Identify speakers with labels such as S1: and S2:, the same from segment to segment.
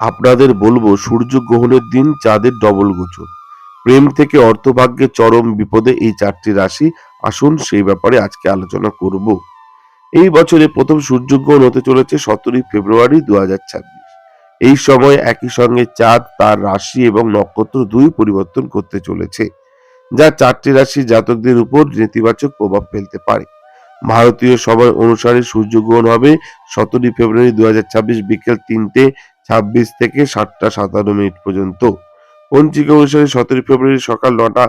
S1: আপনাদের বলব, সূর্যগ্রহণের দিন চাঁদের ডবল গোচর। প্রেম থেকে অর্থভাগ্যে চরম বিপদে এই চারটি রাশি আসুন, সেই ব্যাপারে আজকে আলোচনা করব। এই বছরে প্রথম সূর্যগ্রহণ হতে চলেছে সতেরোই ফেব্রুয়ারি দু এই সময় একই সঙ্গে চাঁদ, তার রাশি এবং নক্ষত্র দুই পরিবর্তন করতে চলেছে, যা চারটি রাশি জাতকদের উপর নেতিবাচক প্রভাব ফেলতে পারে। ভারতীয় সময় অনুসারে সূর্যগ্রহণ হবে সতেরোই ফেব্রুয়ারি দু হাজার ছাব্বিশ বিকেল তিনটে ছাব্বিশ থেকে সাতটা সাতান্ন মিনিট পর্যন্ত। পঞ্জিকা অনুসারে সতেরোই ফেব্রুয়ারি সকাল নটা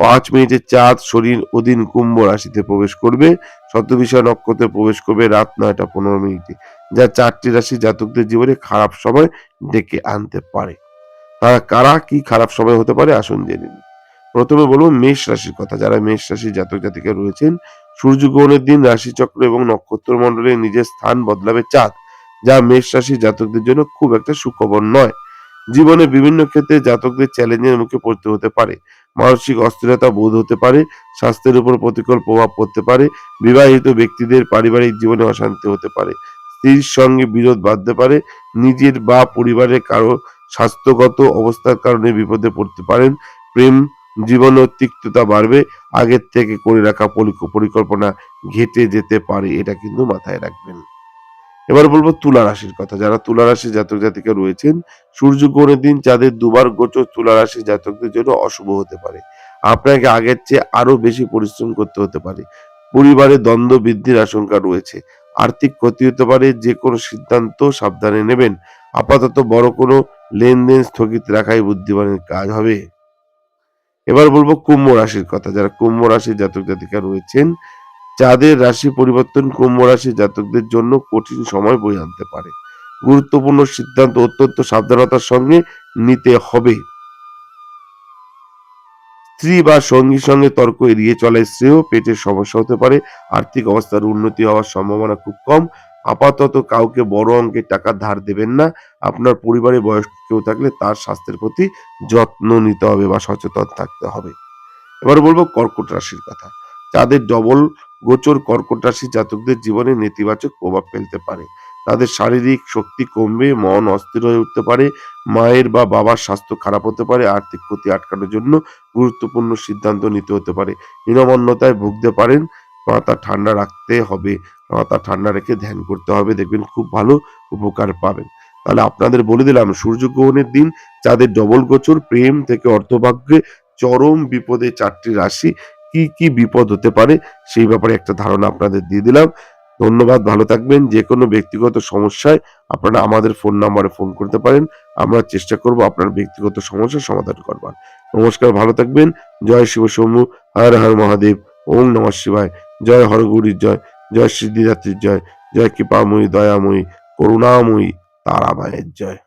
S1: পাঁচ মিনিটে চাঁদ শরীর অধীন, কুম্ভ রাশিতে প্রবেশ করবে। শতবিষা নক্ষত্রে প্রবেশ করবে রাত নয়টা পনেরো মিনিটে, যা চারটি রাশি জাতকদের জীবনে খারাপ সময় ডেকে আনতে পারে। তারা কারা, কি খারাপ সময় হতে পারে, আসুন জেনে প্রথমে বলব মেষ রাশির কথা। যারা মেষ রাশির জাতক জাতিকা রয়েছেন সূর্যগ্রহণের দিন রাশিচক্র এবং নক্ষত্র মণ্ডলে নিজের স্থান বদলাবে চাঁদ। যা মেষ রাশির জাতকদের জন্য খুব একটা সুখবর নয়। জীবনে বিভিন্ন ক্ষেত্রে জাতকদের চ্যালেঞ্জের মুখে পড়তে হতে পারে। মানসিক অস্থিরতা বোধ হতে পারে, স্বাস্থ্যের উপর প্রতিকূল প্রভাব পড়তে পারে, বিবাহিত ব্যক্তিদের পারিবারিক জীবনে অশান্তি হতে পারে, স্ত্রীর সঙ্গে বিরোধ বাঁধতে পারে, নিজের বা পরিবারের কারও স্বাস্থ্যগত অবস্থার কারণে বিপদে পড়তে পারেন, প্রেম জীবনে তিক্ততা বাড়বে, আগের থেকে করে রাখা পরিক- পরিকল্পনা ঘেটে যেতে পারে, এটা কিন্তু মাথায় রাখবেন। এবার বলব তুলা রাশির কথা। যারা তুলা রাশি জাতক জাতিকা রয়েছেন, সূর্য সূর্যগ্রহণের দিন যাদের দুবার গোচর তুলা রাশি জাতকদের জন্য অশুভ হতে পারে। আপনাকে আগের চেয়ে আরও বেশি পরিশ্রম করতে হতে পারে। পরিবারে দ্বন্দ্ব বৃদ্ধির আশঙ্কা রয়েছে। আর্থিক ক্ষতি হতে পারে যে কোনো সিদ্ধান্ত সাবধানে নেবেন। আপাতত বড় কোনো লেনদেন স্থগিত রাখাই বুদ্ধিমানের কাজ হবে। এবার বলব কুম্ভ রাশির কথা। যারা কুম্ভ রাশির জাতক জাতিকা রয়েছেন চাঁদের রাশি পরিবর্তন কুম্ভ রাশি জাতকদের জন্য কঠিন সময় বয়ে আনতে পারে। গুরুত্বপূর্ণ সিদ্ধান্ত অত্যন্ত সাবধানতার সঙ্গে নিতে হবে। স্ত্রী বা সঙ্গীর সঙ্গে তর্ক এড়িয়ে চলায় শ্রেয় পেটের সমস্যা হতে পারে, আর্থিক অবস্থার উন্নতি হওয়ার সম্ভাবনা খুব কম। আপাতত কাউকে বড় অঙ্কের টাকা ধার দেবেন না। আপনার পরিবারে বয়স্ক কেউ থাকলে তার স্বাস্থ্যের প্রতি যত্ন নিতে হবে বা সচেতন থাকতে হবে। এবার বলব কর্কট রাশির কথা। যাদের ডবল গোচর কর্কট রাশি জাতকদের জীবনে নেতিবাচক প্রভাব ফেলতে পারে। তাদের শারীরিক শক্তি কমবে, মন অস্থির হয়ে উঠতে পারে, মায়ের বা বাবার স্বাস্থ্য খারাপ হতে পারে, আর্থিক ক্ষতি আটকানোর জন্য গুরুত্বপূর্ণ সিদ্ধান্ত নিতে হতে পারে। হীনমন্যতায় ভুগতে পারেন, মাথা ঠান্ডা রাখতে হবে, মাথা ঠান্ডা রেখে ধ্যান করতে হবে, দেখবেন খুব ভালো উপকার পাবেন। তাহলে আপনাদের বলে দিলাম সূর্যগ্রহণের দিন যাদের ডবল গোচর, প্রেম থেকে অর্থভাগ্যে চরম বিপদে চারটি রাশি কি কি বিপদ হতে পারে সেই ব্যাপারে একটা ধারণা আপনাদের দিয়ে দিলাম। ধন্যবাদ, ভালো থাকবেন। যে কোনো ব্যক্তিগত সমস্যায় আপনারা আমাদের ফোন নাম্বারে ফোন করতে পারেন। আমরা চেষ্টা করব আপনার ব্যক্তিগত সমস্যার সমাধান করবার। নমস্কার, ভালো থাকবেন। জয় শিব শম্ভু। হর হর মহাদেব। ওম নমঃ শিবায়। জয় হরগৌরীর জয়। জয় সিদ্ধিদাত্রীর জয়। জয় কৃপাময়ী, দয়াময়ী, করুণাময়ী তারা মায়ের জয়।